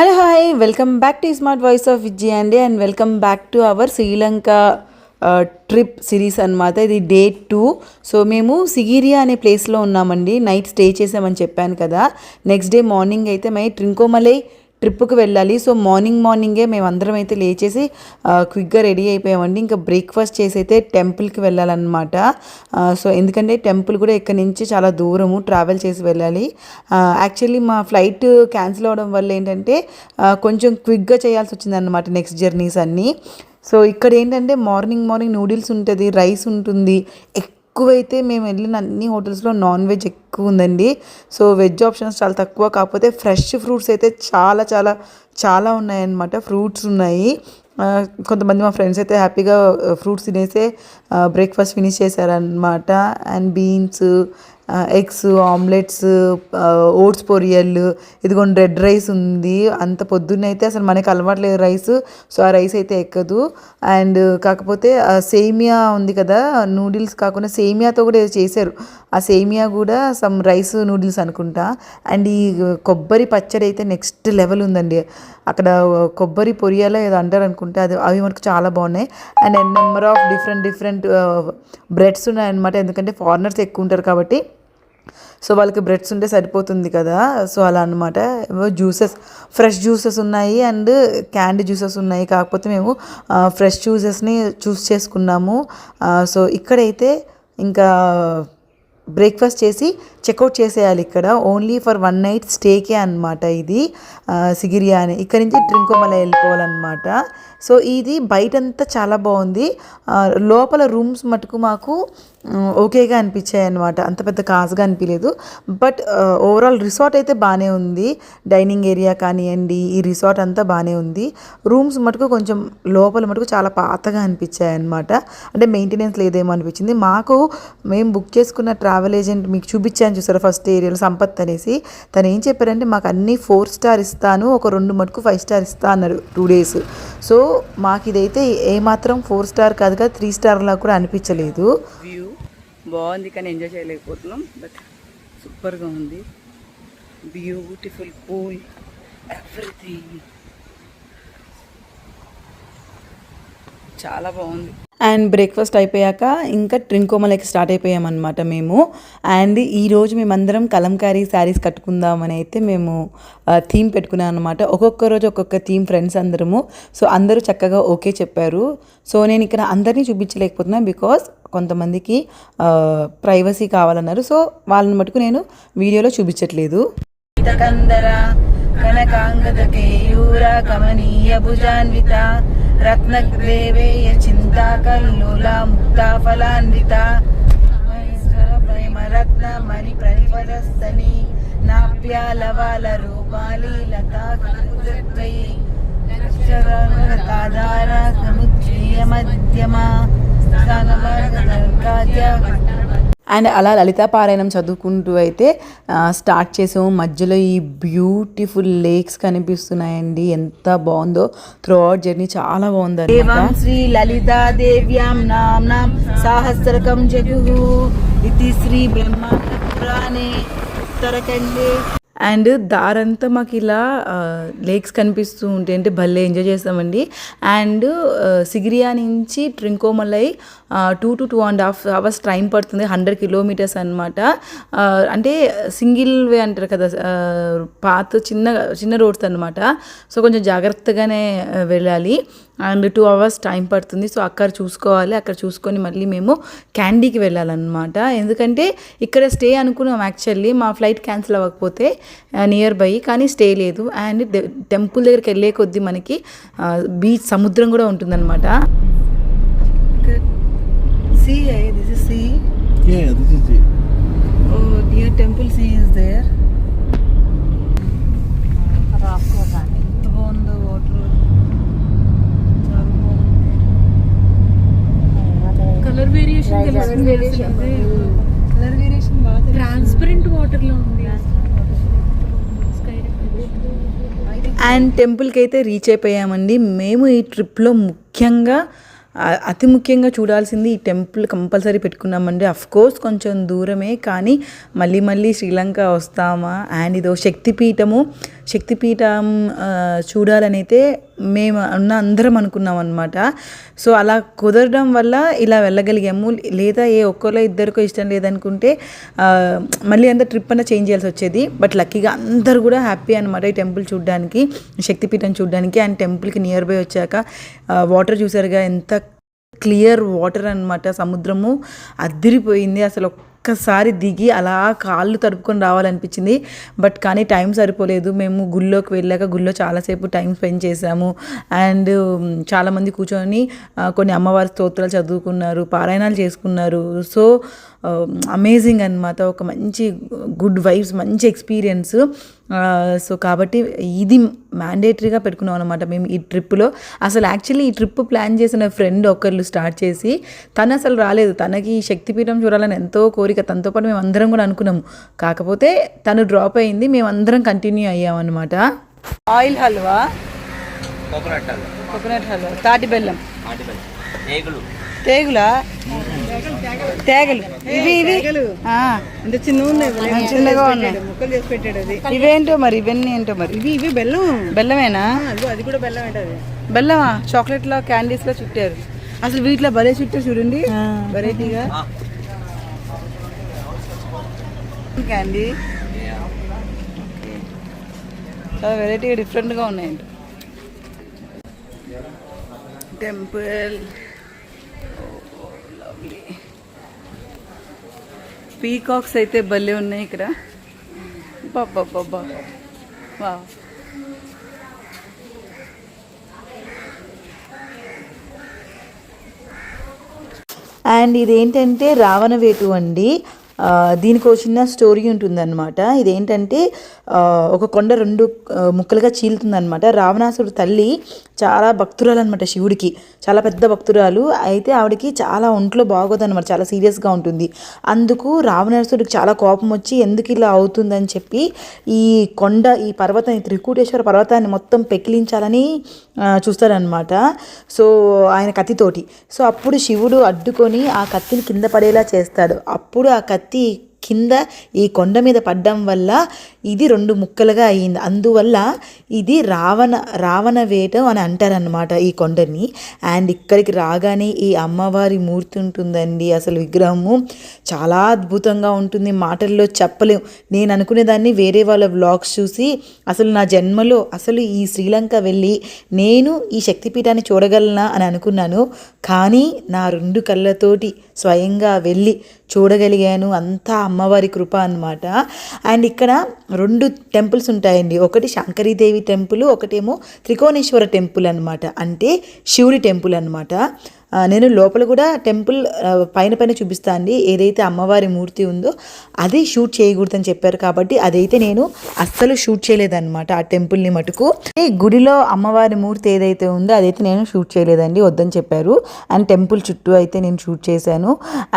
Hello hi welcome back to smart voice of Vijay అండి and welcome back to our Sri Lanka trip series అన్నమాట. ఇది day two so మేము సిగిరియా అనే ప్లేస్లో ఉన్నామండి. నైట్ స్టే చేసామని చెప్పాను కదా. నెక్స్ట్ డే మార్నింగ్ అయితే మై ట్రింకోమలై ట్రిప్కి వెళ్ళాలి. సో మార్నింగ్ మార్నింగే మేము అందరం అయితే లేచేసి క్విక్గా రెడీ అయిపోయామండి. ఇంకా బ్రేక్ఫాస్ట్ చేసి అయితే టెంపుల్కి వెళ్ళాలన్నమాట. సో ఎందుకంటే టెంపుల్ కూడా ఇక్కడ నుంచి చాలా దూరము ట్రావెల్ చేసి వెళ్ళాలి. యాక్చువల్లీ మా ఫ్లైట్ క్యాన్సిల్ అవ్వడం వల్ల ఏంటంటే కొంచెం క్విక్గా చేయాల్సి వచ్చిందన్నమాట నెక్స్ట్ జర్నీస్ అన్నీ. సో ఇక్కడ ఏంటంటే మార్నింగ్ మార్నింగ్ నూడిల్స్ ఉంటుంది రైస్ ఉంటుంది ఎక్కువైతే మేము వెళ్ళిన అన్ని హోటల్స్లో నాన్ వెజ్ ఎక్కువ ఉందండి సో వెజ్ ఆప్షన్స్ చాలా తక్కువ. కాకపోతే ఫ్రెష్ ఫ్రూట్స్ అయితే చాలా చాలా చాలా ఉన్నాయన్నమాట. ఫ్రూట్స్ ఉన్నాయి. కొంతమంది మా ఫ్రెండ్స్ అయితే హ్యాపీగా ఫ్రూట్స్ తినేసే బ్రేక్ఫాస్ట్ ఫినిష్ చేశారనమాట and beans eggs omelettes oats poriyal ఇదిగోండి రెడ్ రైస్ ఉంది. అంత పొద్దున్న అయితే అసలు మనకి అలవాట్లేదు రైస్ సో ఆ రైస్ అయితే ఎక్కదు. అండ్ కాకపోతే సేమియా ఉంది కదా నూడిల్స్ కాకుండా సేమియాతో కూడా ఏదో చేశారు. ఆ సేమియా కూడా సమ్ రైస్ నూడిల్స్ అనుకుంటా. అండ్ ఈ కొబ్బరి పచ్చడి అయితే నెక్స్ట్ లెవెల్ ఉందండి. అక్కడ కొబ్బరి పొరియాలో ఏదో అంటారు అనుకుంటే. అది అవి మనకు చాలా బాగున్నాయి. And number of different different breads ఉన్నాయన్నమాట. ఎందుకంటే ఫారినర్స్ ఎక్కువ ఉంటారు కాబట్టి. సో వాళ్ళకి బ్రెడ్స్ ఉంటే సరిపోతుంది కదా. సో అలా అనమాట జ్యూసెస్ ఫ్రెష్ జ్యూసెస్ ఉన్నాయి అండ్ క్యాండీ జ్యూసెస్ ఉన్నాయి. కాకపోతే మేము ఫ్రెష్ జ్యూసెస్ని చూస్ చేసుకున్నాము. సో ఇక్కడైతే ఇంకా బ్రేక్ఫాస్ట్ చేసి చెక్అవుట్ చేసేయాలి ఇక్కడ. ఓన్లీ ఫర్ వన్ నైట్ స్టేకే అనమాట ఇది. సిగిరియా అని. ఇక్కడ నుంచి ట్రింకోమల వెళ్ళిపోవాలన్నమాట. సో ఇది బయటంతా చాలా బాగుంది. లోపల రూమ్స్ మటుకు మాకు ఓకేగా అనిపించాయి అనమాట అంత పెద్ద కాసుగా అనిపించలేదు. బట్ ఓవరాల్ రిసార్ట్ అయితే బాగానే ఉంది. డైనింగ్ ఏరియా కానివ్వండి ఈ రిసార్ట్ అంతా బాగానే ఉంది. రూమ్స్ మటుకు కొంచెం లోపల మటుకు చాలా పాతగా అనిపించాయి అనమాట అంటే మెయింటెనెన్స్ లేదేమో అనిపించింది. మాకు మేము బుక్ చేసుకున్న ట్రావెల్ ఏజెంట్ మీకు చూపించాను చూసారా ఫస్ట్ ఏరియాలో సంపత్ అనేసి. తను ఏం చెప్పారంటే మాకు అన్ని ఫోర్ స్టార్ ఇస్తాను ఒక రెండు మటుకు ఫైవ్ స్టార్ ఇస్తా అన్నారు టూ డేస్. సో మాకు ఇదైతే ఏమాత్రం ఫోర్ స్టార్ కాదు కదా త్రీ స్టార్లా కూడా అనిపించలేదు. వ్యూ బాగుంది కానీ ఎంజాయ్ చేయలేకపోతున్నాం బట్ సూపర్గా ఉంది. Beautiful pool everything. చాలా బాగుంది. అండ్ బ్రేక్ఫాస్ట్ అయిపోయాక ఇంకా ట్రింకోమలకి స్టార్ట్ అయిపోయామన్నమాట మేము. అండ్ ఈరోజు మేమందరం కలంకారీ శారీస్ కట్టుకుందామని అయితే మేము థీమ్ పెట్టుకున్నాం అనమాట ఒక్కొక్క రోజు ఒక్కొక్క థీమ్ ఫ్రెండ్స్ అందరము. సో అందరూ చక్కగా ఓకే చెప్పారు. సో నేను ఇక్కడ అందరినీ చూపించలేకపోతున్నా బికాస్ కొంతమందికి ప్రైవసీ కావాలన్నారు. సో వాళ్ళని మటుకు నేను వీడియోలో చూపించట్లేదు. కనకాంగదకేయూర కనకాంగద కమనీయ భుజాన్విత రత్నగ్రేవేయ చింతా కల్లోల ముక్తా ఫలాన్విత ప్రేమరత్న మణి ప్రతిపదస్తని నాప్యాలవాల రూపాలి లతా కనుజద్వయి అక్షరాధార సముచ్చయ మధ్యమ అండ్ అలా లలితా పారాయణం చదువుకుంటూ అయితే స్టార్ట్ చేసాము. మధ్యలో ఈ బ్యూటిఫుల్ లేక్స్ కనిపిస్తున్నాయండి. ఎంత బాగుందో. త్రూ అవుట్ జర్నీ చాలా బాగుంది శ్రీ లలితా దేవ్యాం నామ్నాం సాహస్రకం జగు ఇది శ్రీ బ్రహ్మాండే ఉత్తరఖండే అండ్ దారంతా మాకు ఇలా లేక్స్ కనిపిస్తూ ఉంటే అంటే భలే ఎంజాయ్ చేస్తామండి. అండ్ సిగిరియా నుంచి Trincomalee two to two and half hours time పడుతుంది హండ్రెడ్ కిలోమీటర్స్ అనమాట అంటే సింగిల్ వే అంటారు కదా పాత చిన్న చిన్న రోడ్స్ అనమాట సో కొంచెం జాగ్రత్తగానే వెళ్ళాలి. అండ్ టూ అవర్స్ టైం పడుతుంది. సో అక్కడ చూసుకోవాలి. అక్కడ చూసుకొని మళ్ళీ మేము క్యాండీకి వెళ్ళాలన్నమాట. ఎందుకంటే ఇక్కడ స్టే అనుకున్నాం యాక్చువల్లీ. మా ఫ్లైట్ క్యాన్సిల్ అవ్వకపోతే నియర్ బై కానీ స్టే లేదు. అండ్ టెంపుల్ దగ్గరికి వెళ్ళే కొద్దీ మనకి బీచ్ సముద్రం కూడా ఉంటుందన్నమాట. Sea this is sea Yeah, this is. Near temple sea is there ఎంత బాగుందో వాటర్ చాలా బాగుంది కలర్ వేరియేషన్ తెలుస్తుంది కలర్ వేరియేషన్ బాగా తెలుస్తుంది. ట్రాన్స్పరెంట్ వాటర్లో ఉంది. అండ్ టెంపుల్కి అయితే రీచ్ అయిపోయామండి. మేము ఈ ట్రిప్లో ముఖ్యంగా అతి ముఖ్యంగా చూడాల్సింది ఈ టెంపుల్ కంపల్సరీ పెట్టుకున్నామండి. అఫ్ కోర్స్ కొంచెం దూరమే కానీ మళ్ళీ మళ్ళీ శ్రీలంక వస్తామా? అండ్ ఇదో శక్తిపీఠము. శక్తిపీఠం చూడాలనైతే మేము ఉన్న అందరం అనుకున్నాం అనమాట సో అలా కుదరడం వల్ల ఇలా వెళ్ళగలిగాము. లేదా ఏ ఒక్కరో ఇద్దరికో ఇష్టం లేదనుకుంటే మళ్ళీ అంతా ట్రిప్ అన్న చేంజ్ చేయాల్సి వచ్చేది. బట్ లక్కీగా అందరు కూడా హ్యాపీ అనమాట ఈ టెంపుల్ చూడడానికి శక్తిపీఠం చూడడానికి. అండ్ టెంపుల్కి నియర్ బై వచ్చాక వాటర్ చూసారుగా ఎంత క్లియర్ వాటర్ అన్నమాట సముద్రము అదిరిపోయింది. అసలు ఒక్కసారి దిగి అలా కాళ్ళు తడుపుకొని రావాలనిపించింది. బట్ కానీ టైం సరిపోలేదు. మేము గుళ్ళోకి వెళ్ళాక గుళ్ళో చాలాసేపు టైం స్పెండ్ చేసాము అండ్ చాలామంది కూర్చొని కొన్ని అమ్మవారి స్తోత్రాలు చదువుకున్నారు పారాయణాలు చేసుకున్నారు. సో అమేజింగ్ అన్నమాట ఒక మంచి గుడ్ వైబ్స్ మంచి ఎక్స్పీరియన్స్. సో కాబట్టి ఇది మ్యాండేటరీగా పెట్టుకున్నాం అనమాట మేము ఈ ట్రిప్లో. అసలు యాక్చువల్లీ ఈ ట్రిప్ ప్లాన్ చేసిన ఫ్రెండ్ ఒకళ్ళు స్టార్ట్ చేసి తను అసలు రాలేదు. తనకి శక్తిపీఠం చూడాలని ఎంతో కోరిక తనతో పాటు మేము అందరం కూడా అనుకున్నాము కాకపోతే తను డ్రాప్ అయింది మేము అందరం continue అయ్యామన్నమాట oil halwa? Coconut halwa. Coconut halwa. తాటి బెల్లం. తేగులా? తేగలు. ఇవి ఇవి? ఆ, అంటే చిన్న ఉన్నాయి. చిన్నగా ఉన్నాయి. ముక్కలు చేసి పెట్టాడు అది. ఇవేంటో మరి ఇవన్నీ ఏంటో మరి? ఇవి ఇవి బెల్లం. బెల్లమేనా? అది కూడా బెల్లం ఏంటది బెల్లమా? చాక్లెట్లో క్యాండీస్లో చుట్టారు. అసలు వీటిలో భలే చుట్టారు చూడండి. వెరైటీగా. క్యాండీ. చాలా వెరైటీగా డిఫరెంట్గా ఉన్నాయండి టెంపుల్. పీకాక్స్ అయితే భలే ఉన్నాయి ఇక్కడ. బాబా బాబా వా అండ్ ఇదేంటంటే రావణవేటు అండి. దీనికి ఒక చిన్న స్టోరీ ఉంటుందన్నమాట. ఇదేంటంటే ఒక కొండ రెండు ముక్కలుగా చీలుతుందనమాట రావణాసుడు తల్లి చాలా భక్తురాలు అనమాట శివుడికి. చాలా పెద్ద భక్తురాలు. అయితే ఆవిడకి చాలా ఒంట్లో బాగోదన్నమాట. చాలా సీరియస్గా ఉంటుంది. అందుకు రావణాసుడికి చాలా కోపం వచ్చి ఎందుకు ఇలా అవుతుందని చెప్పి ఈ కొండ ఈ పర్వతాన్ని త్రికూటేశ్వర పర్వతాన్ని మొత్తం పెకిలించాలని చూస్తాడనమాట సో ఆయన కత్తితోటి. సో అప్పుడు శివుడు అడ్డుకొని ఆ కత్తిని కింద పడేలా చేస్తాడు. అప్పుడు ఆ కత్తి కింద ఈ కొండ మీద పడ్డం వల్ల ఇది రెండు ముక్కలుగా అయింది అందువల్ల ఇది రావణ రావణ వేటం అని అంటారనమాట ఈ కొండని. అండ్ ఇక్కడికి రాగానే ఈ అమ్మవారి మూర్తి ఉంటుందండి. అసలు విగ్రహము చాలా అద్భుతంగా ఉంటుంది. మాటల్లో చెప్పలేం. నేను అనుకునేదాన్ని వేరే వాళ్ళ వ్లాగ్స్ చూసి అసలు నా జన్మలో అసలు ఈ శ్రీలంక వెళ్ళి నేను ఈ శక్తిపీఠాన్ని చూడగలనా అని అనుకున్నాను. కానీ నా రెండు కళ్ళతోటి స్వయంగా వెళ్ళి చూడగలిగాను. అంతా అమ్మవారి కృప అనమాట అండ్ ఇక్కడ రెండు టెంపుల్స్ ఉంటాయండి. ఒకటి శంకరీదేవి టెంపుల్ ఒకటేమో త్రికోణేశ్వర టెంపుల్ అనమాట అంటే శివుడి టెంపుల్ అన్నమాట. నేను లోపల కూడా టెంపుల్ పైన పైన చూపిస్తా అండి. ఏదైతే అమ్మవారి మూర్తి ఉందో అది షూట్ చేయకూడదని చెప్పారు కాబట్టి అదైతే నేను అస్సలు షూట్ చేయలేదన్నమాట ఆ టెంపుల్ని మటుకు. ఈ గుడిలో అమ్మవారి మూర్తి ఏదైతే ఉందో అదైతే నేను షూట్ చేయలేదండి వద్దని చెప్పారు. అండ్ టెంపుల్ చుట్టూ అయితే నేను షూట్ చేశాను.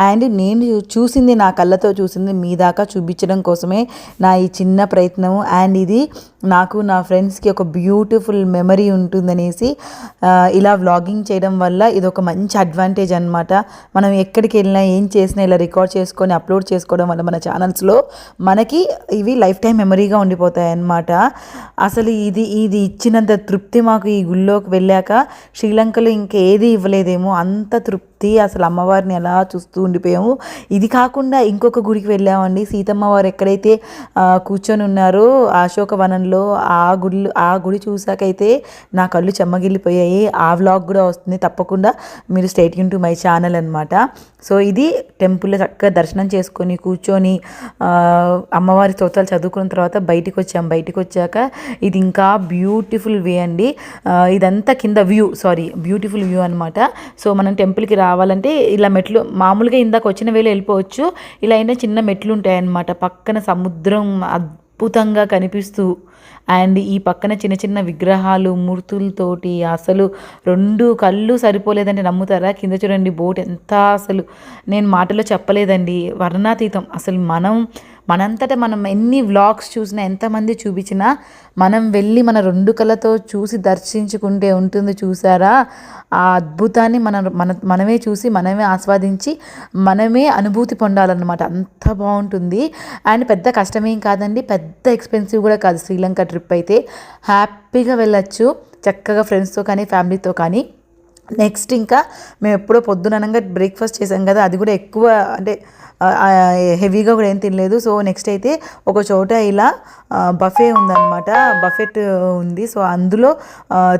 అండ్ నేను చూసింది నా కళ్ళతో చూసింది మీ దాకా చూపించడం కోసమే నా ఈ చిన్న ప్రయత్నం అండ్ ఇది నాకు నా ఫ్రెండ్స్కి ఒక బ్యూటిఫుల్ మెమరీ ఉంటుందనేసి ఇలా వ్లాగింగ్ చేయడం వల్ల ఇది ఒక మంచి అడ్వాంటేజ్ అనమాట మనం ఎక్కడికి వెళ్ళినా ఏం చేసినా ఇలా రికార్డ్ చేసుకొని అప్లోడ్ చేసుకోవడం వల్ల మన ఛానల్స్లో మనకి ఇవి లైఫ్ టైం మెమరీగా ఉండిపోతాయి అన్నమాట అసలు ఇది ఇది ఇచ్చినంత తృప్తి మాకు ఈ గుళ్ళోకి వెళ్ళాక శ్రీలంకలో ఇంకేది ఇవ్వలేదేమో అంత తృప్తి అసలు అమ్మవారిని ఎలా చూస్తూ ఉండిపోయాము. ఇది కాకుండా ఇంకొక గుడికి వెళ్ళామండి. సీతమ్మ వారు ఎక్కడైతే కూర్చొని ఉన్నారో అశోకవనంలో ఆ గుడి ఆ గుడి చూసాకైతే నా కళ్ళు చెమ్మగిల్లిపోయాయి ఆ వ్లాగ్ కూడా వస్తుంది తప్పకుండా. మీరు స్టేట్ యూన్ టు మై ఛానల్ అనమాట సో ఇది టెంపుల్లో చక్కగా దర్శనం చేసుకొని కూర్చొని అమ్మవారి స్తోత్రాలు చదువుకున్న తర్వాత బయటికి వచ్చాం బయటికి వచ్చాక ఇది ఇంకా బ్యూటిఫుల్ వే అండి. ఇదంతా కింద వ్యూ సారీ బ్యూటిఫుల్ వ్యూ అనమాట సో మనం టెంపుల్కి రావాలంటే ఇలా మెట్లు మామూలుగా ఇందాక వచ్చిన వేళ వెళ్ళిపోవచ్చు. ఇలా అయినా చిన్న మెట్లు ఉంటాయన్నమాట. పక్కన సముద్రం అద్భుతంగా కనిపిస్తూ అండ్ ఈ పక్కన చిన్న చిన్న విగ్రహాలు మూర్తులతోటి అసలు రెండు కళ్ళు సరిపోలేదంటే నమ్ముతారా? కింద చూడండి బోట్ ఎంత అసలు నేను మాటలో చెప్పలేదండి. వర్ణాతీతం. అసలు మనం మనంతట మనం ఎన్ని వ్లాగ్స్ చూసినా ఎంతమంది చూపించినా మనం వెళ్ళి మన రెండు కళ్ళతో చూసి దర్శించుకుంటే ఉంటుంది చూసారా? ఆ అద్భుతాన్ని మనం మన మనమే చూసి మనమే ఆస్వాదించి మనమే అనుభూతి పొందాలన్నమాట. అంత బాగుంటుంది. అండ్ పెద్ద కష్టమేం కాదండి పెద్ద ఎక్స్పెన్సివ్ కూడా కాదు శ్రీలంక ట్రిప్ అయితే. హ్యాపీగా వెళ్ళచ్చు చక్కగా ఫ్రెండ్స్తో కానీ ఫ్యామిలీతో కానీ. నెక్స్ట్ ఇంకా మేము ఎప్పుడో పొద్దుననగా బ్రేక్ఫాస్ట్ చేసాం కదా అది కూడా ఎక్కువ అంటే హెవీగా కూడా ఏం తినలేదు. సో నెక్స్ట్ అయితే ఒక చోట ఇలా బఫే ఉందన్నమాట. బఫెట్ ఉంది. సో అందులో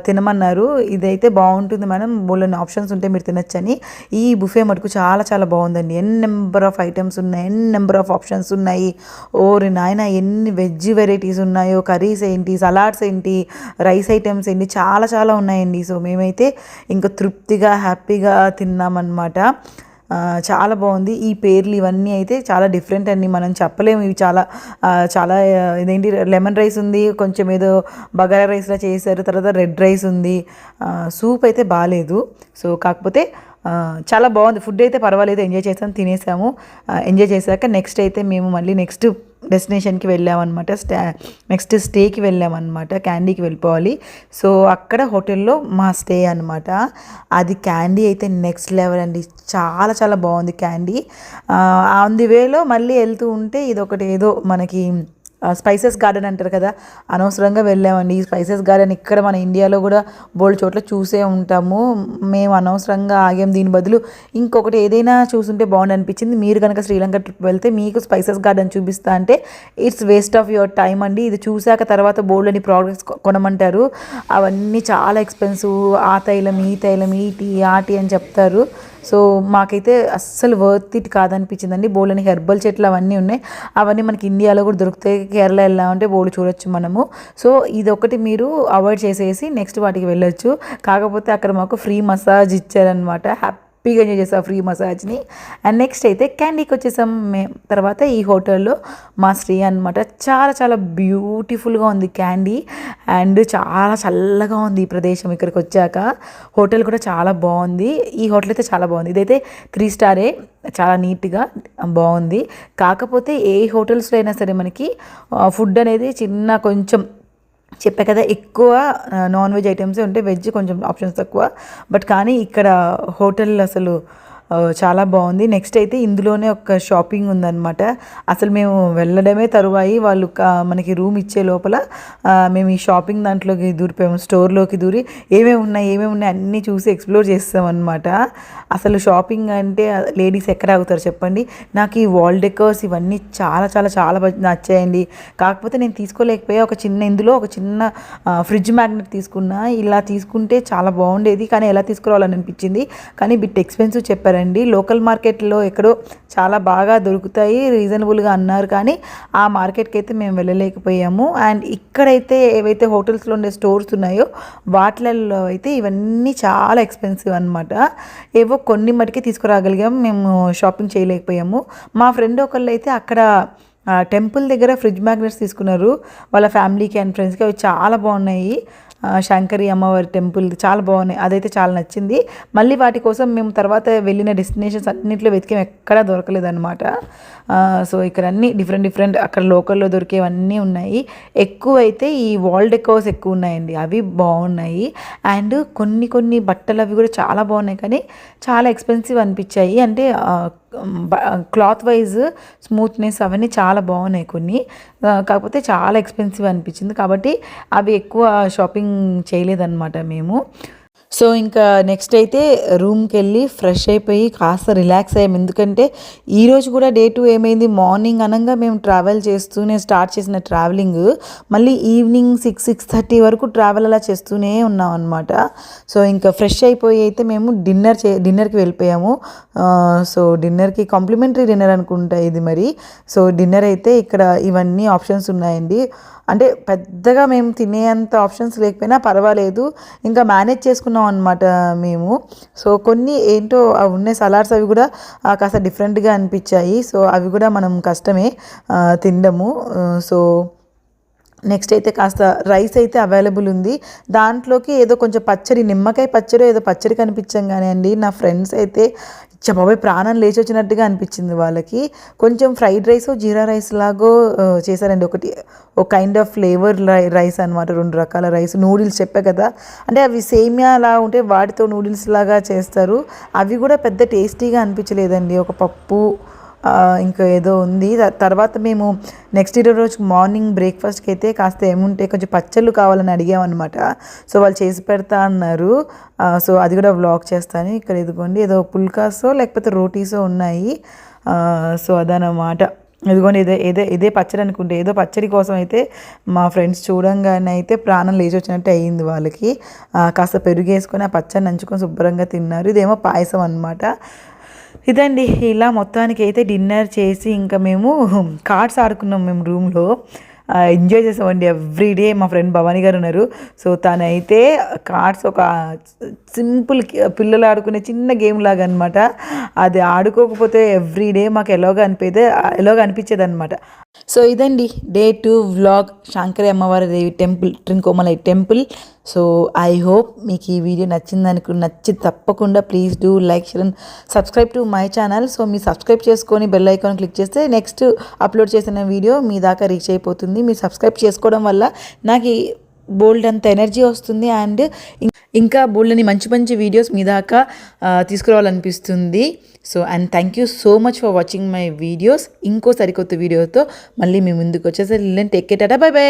తినమన్నారు. ఇదైతే బాగుంటుంది మేడం. బోళ్ళని ఆప్షన్స్ ఉంటే మీరు తినొచ్చని. ఈ బుఫే మటుకు చాలా చాలా బాగుందండి. ఎన్ నెంబర్ ఆఫ్ ఐటమ్స్ ఉన్నాయి. ఎన్ నెంబర్ ఆఫ్ ఆప్షన్స్ ఉన్నాయి. ఓరి నాయన ఎన్ని వెజ్ వెరైటీస్ ఉన్నాయో కర్రీస్ ఏంటి సలాడ్స్ ఏంటి రైస్ ఐటమ్స్ ఏంటి చాలా చాలా ఉన్నాయండి. సో మేమైతే ఇంకా తృప్తిగా హ్యాపీగా తిన్నామన్నమాట. చాలా బాగుంది. ఈ పేర్లు ఇవన్నీ అయితే చాలా డిఫరెంట్ అండి. మనం చెప్పలేము. ఇవి చాలా చాలా ఇదేంటి లెమన్ రైస్ ఉంది. కొంచెం ఏదో బగారా రైస్లా చేశారు. తర్వాత రెడ్ రైస్ ఉంది. సూప్ అయితే బాగాలేదు సో కాకపోతే చాలా బాగుంది. ఫుడ్ అయితే పర్వాలేదు. ఎంజాయ్ చేసాం తినేసాము. ఎంజాయ్ చేశాక నెక్స్ట్ అయితే మేము మళ్ళీ నెక్స్ట్ డెస్టినేషన్కి వెళ్ళామన్నమాట స్టా నెక్స్ట్ స్టేకి వెళ్ళామన్నమాట క్యాండీకి వెళ్ళిపోవాలి. సో అక్కడ హోటల్లో మా స్టే అనమాట అది క్యాండీ అయితే నెక్స్ట్ లెవెల్ అండి. చాలా చాలా బాగుంది క్యాండీ. ఆన్ ది వేలో మళ్ళీ వెళ్తూ ఉంటే ఇది ఒకటి ఏదో మనకి స్పైసెస్ గార్డెన్ అంటారు కదా అనవసరంగా వెళ్ళామండి. ఈ స్పైసెస్ గార్డెన్ ఇక్కడ మన ఇండియాలో కూడా బోల్డ్ చోట్ల చూసే ఉంటాము. మేము అనవసరంగా ఆగాం. దీని బదులు ఇంకొకటి ఏదైనా చూసుంటే బాగుంది అనిపించింది. మీరు కనుక శ్రీలంక ట్రిప్ వెళ్తే మీకు స్పైసెస్ గార్డెన్ చూపిస్తా అంటే it's waste of your time అండి. ఇది చూశాక తర్వాత బోల్డ్ అని ప్రోడక్ట్స్ కొనమంటారు. అవన్నీ చాలా ఎక్స్పెన్సివ్ ఆ తైలం ఈ తైలం ఈ టీ ఆ టీ అని చెప్తారు. సో మాకైతే అస్సలు వర్త్ ఇట్ కాదనిపించిందండి. బోల్డని హెర్బల్ చెట్లు అవన్నీ ఉన్నాయి. అవన్నీ మనకి ఇండియాలో కూడా దొరుకుతాయి. కేరళ వెళ్ళామంటే బోల్డ్ చూడొచ్చు మనము. సో ఇది ఒకటి మీరు అవాయిడ్ చేసేసి నెక్స్ట్ వాటికి వెళ్ళొచ్చు. కాకపోతే అక్కడ మాకు ఫ్రీ మసాజ్ ఇచ్చారనమాట హ్యాపీ హ్యాపీగా ఎంజాయ్ చేసాం ఫ్రీ మసాజ్ని. అండ్ నెక్స్ట్ అయితే క్యాండీకి వచ్చేసాం మేము తర్వాత ఈ హోటల్లో మా స్టే అనమాట చాలా చాలా బ్యూటిఫుల్గా ఉంది క్యాండీ అండ్ చాలా చల్లగా ఉంది ఈ ప్రదేశం ఇక్కడికి వచ్చాక. హోటల్ కూడా చాలా బాగుంది. ఈ హోటల్ అయితే చాలా బాగుంది. ఇదైతే త్రీ స్టారే చాలా నీట్గా బాగుంది. కాకపోతే ఏ హోటల్స్లో అయినా సరే మనకి ఫుడ్ అనేది చిన్న కొంచెం చెప్పా కదా ఎక్కువ నాన్ వెజ్ ఐటమ్సే ఉంటాయి వెజ్ కొంచెం ఆప్షన్స్ తక్కువ. బట్ కానీ ఇక్కడ హోటల్ అసలు చాలా బాగుంది. నెక్స్ట్ అయితే ఇందులోనే ఒక షాపింగ్ ఉందన్నమాట. అసలు మేము వెళ్ళడమే తరువాయి. వాళ్ళు మనకి రూమ్ ఇచ్చే లోపల మేము ఈ షాపింగ్ దాంట్లోకి దూరిపోయాము. స్టోర్లోకి దూరి ఏమేమి ఉన్నాయి ఏమేమి ఉన్నాయి అన్నీ చూసి ఎక్స్ప్లోర్ చేస్తామన్నమాట. అసలు షాపింగ్ అంటే లేడీస్ ఎక్కడ ఆగుతారు చెప్పండి? నాకు ఈ వాల్ డెకర్స్ ఇవన్నీ చాలా చాలా చాలా నచ్చాయండి. కాకపోతే నేను తీసుకోలేకపోయా. ఒక చిన్న ఇందులో ఒక చిన్న ఫ్రిడ్జ్ మ్యాగ్నెట్ తీసుకున్నా. ఇలా తీసుకుంటే చాలా బాగుండేది. కానీ ఎలా తీసుకురావాలని అనిపించింది. కానీ బిట్ ఎక్స్పెన్సివ్ చెప్పారండి. లోకల్ మార్కెట్లో ఎక్కడో చాలా బాగా దొరుకుతాయి రీజనబుల్గా అన్నారు. కానీ ఆ మార్కెట్కి అయితే మేము వెళ్ళలేకపోయాము. అండ్ ఇక్కడైతే ఏవైతే హోటల్స్లో ఉండే స్టోర్స్ ఉన్నాయో వాటిలలో అయితే ఇవన్నీ చాలా ఎక్స్పెన్సివ్ అనమాట ఏవో కొన్ని మటుకే తీసుకురాగలిగాము మేము షాపింగ్ చేయలేకపోయాము. మా ఫ్రెండ్ ఒకళ్ళు అయితే అక్కడ టెంపుల్ దగ్గర ఫ్రిడ్జ్ మ్యాగ్నెట్స్ తీసుకున్నారు. వాళ్ళ ఫ్యామిలీకి అండ్ ఫ్రెండ్స్కి అవి చాలా బాగున్నాయి. శంకరి అమ్మవారి టెంపుల్ చాలా బాగున్నాయి. అదైతే చాలా నచ్చింది. మళ్ళీ వాటి కోసం మేము తర్వాత వెళ్ళిన డెస్టినేషన్స్ అన్నింటిలో వెతికాం ఎక్కడా దొరకలేదన్నమాట. సో ఇక్కడ అన్ని డిఫరెంట్ డిఫరెంట్ అక్కడ లోకల్లో దొరికేవన్నీ ఉన్నాయి. ఎక్కువ అయితే ఈ వాల్ డెకోస్ ఎక్కువ ఉన్నాయండి అవి బాగున్నాయి. అండ్ కొన్ని కొన్ని బట్టలు అవి కూడా చాలా బాగున్నాయి. కానీ చాలా ఎక్స్పెన్సివ్ అనిపించాయి. అంటే క్లాత్ వైజ్ స్మూత్నెస్ అవన్నీ చాలా బాగున్నాయి కొన్ని. కాకపోతే చాలా ఎక్స్పెన్సివ్ అనిపించింది. కాబట్టి అవి ఎక్కువ షాపింగ్ చేయలేదన్నమాట మేము. సో ఇంకా నెక్స్ట్ అయితే రూమ్కి వెళ్ళి ఫ్రెష్ అయిపోయి కాస్త రిలాక్స్ అయ్యాం. ఎందుకంటే ఈరోజు కూడా డే టూ ఏమైంది? మార్నింగ్ అనగా మేము ట్రావెల్ చేస్తూనే స్టార్ట్ చేసిన ట్రావెలింగ్ మళ్ళీ ఈవినింగ్ సిక్స్ సిక్స్ థర్టీ వరకు ట్రావెల్ అలా చేస్తూనే ఉన్నాం అనమాట సో ఇంకా ఫ్రెష్ అయిపోయి అయితే మేము డిన్నర్ చే డిన్నర్కి వెళ్ళిపోయాము. సో డిన్నర్కి కాంప్లిమెంటరీ డిన్నర్ అనుకుంటా ఇది మరి. సో డిన్నర్ అయితే ఇక్కడ ఇవన్నీ ఆప్షన్స్ ఉన్నాయండి. అంటే పెద్దగా మేము తినేంత ఆప్షన్స్ లేకపోయినా పర్వాలేదు. ఇంకా మేనేజ్ చేసుకున్న అనమాట మేము. సో కొన్ని ఏంటో అవి ఉన్నాయి సలాడ్స్ అవి కూడా కాస్త డిఫరెంట్గా అనిపించాయి. సో అవి కూడా మనం కష్టమే తినడము. సో నెక్స్ట్ అయితే కాస్త రైస్ అయితే అవైలబుల్ ఉంది. దాంట్లోకి ఏదో కొంచెం పచ్చడి నిమ్మకాయ పచ్చడి ఏదో పచ్చడి కనిపించంగానే అండి నా ఫ్రెండ్స్ అయితే చెప్పబోయే ప్రాణం లేచి వచ్చినట్టుగా అనిపించింది వాళ్ళకి. కొంచెం ఫ్రైడ్ రైస్ జీరా రైస్ లాగో చేశారండి. ఒకటి ఒక కైండ్ ఆఫ్ ఫ్లేవర్ రైస్ అనమాట రెండు రకాల రైస్. నూడిల్స్ చెప్పా కదా. అంటే అవి సేమియా అలా ఉంటే వాటితో నూడిల్స్ లాగా చేస్తారు. అవి కూడా పెద్ద టేస్టీగా అనిపించలేదండి. ఒక పప్పు ఇంకా ఏదో ఉంది. తర్వాత మేము నెక్స్ట్ డే రోజు మార్నింగ్ బ్రేక్ఫాస్ట్కి అయితే కాస్త ఏముంటే కొంచెం పచ్చళ్ళు కావాలని అడిగామన్నమాట. సో వాళ్ళు చేసి పెడతా అన్నారు. సో అది కూడా వ్లాగ్ చేస్తాను. ఇక్కడ ఇదిగోండి ఏదో పుల్కాసో లేకపోతే రోటీసో ఉన్నాయి. సో అదనమాట ఇదిగోండి ఇదే ఇదే ఇదే పచ్చడి అనుకుంటే ఏదో పచ్చడి కోసం అయితే మా ఫ్రెండ్స్ చూడంగానే అయితే ప్రాణం లేచి వచ్చినట్టు అయ్యింది వాళ్ళకి కాస్త పెరుగు వేసుకొని ఆ పచ్చడి నంచుకొని శుభ్రంగా తిన్నారు. ఇదేమో పాయసం అనమాట ఇదండి ఇలా మొత్తానికి అయితే డిన్నర్ చేసి ఇంకా మేము కార్డ్స్ ఆడుకున్నాం మేము రూమ్లో. ఎంజాయ్ చేసామండి ఎవ్రీ డే మా ఫ్రెండ్ భవానీ గారు ఉన్నారు. సో తనైతే కార్డ్స్ ఒక సింపుల్ పిల్లలు ఆడుకునే చిన్న గేమ్ లాగా అనమాట అది ఆడుకోకపోతే ఎవ్రీ డే మాకు ఎలాగో అనిపేదే ఎలాగో అనిపించేది అనమాట సో ఇదండి డే టూ వ్లాగ్. శాంకరి అమ్మవారి Devi temple Trincomalee temple. So I hope మీకు ఈ వీడియో నచ్చింది అనుకు నచ్చి తప్పకుండా please do like share and subscribe to my channel so మీరు సబ్స్క్రైబ్ చేసుకొని బెల్ ఐకాన్ క్లిక్ చేస్తే నెక్స్ట్ అప్లోడ్ చేసిన వీడియో మీ దాకా రీచ్ అయిపోతుంది. మీరు సబ్స్క్రైబ్ చేసుకోవడం వల్ల నాకు బోల్డ్ అంత ఎనర్జీ వస్తుంది అండ్ ఇంకా బోల్డ్ అని మంచి మంచి వీడియోస్ మీ దాకా తీసుకురావాలనిపిస్తుంది. So and thank you so much for watching my videos ఇంకో సరికొత్త వీడియోతో మళ్ళీ మీ ముందుకు వచ్చేసరి టేక్ కేర్ బాయ్ బై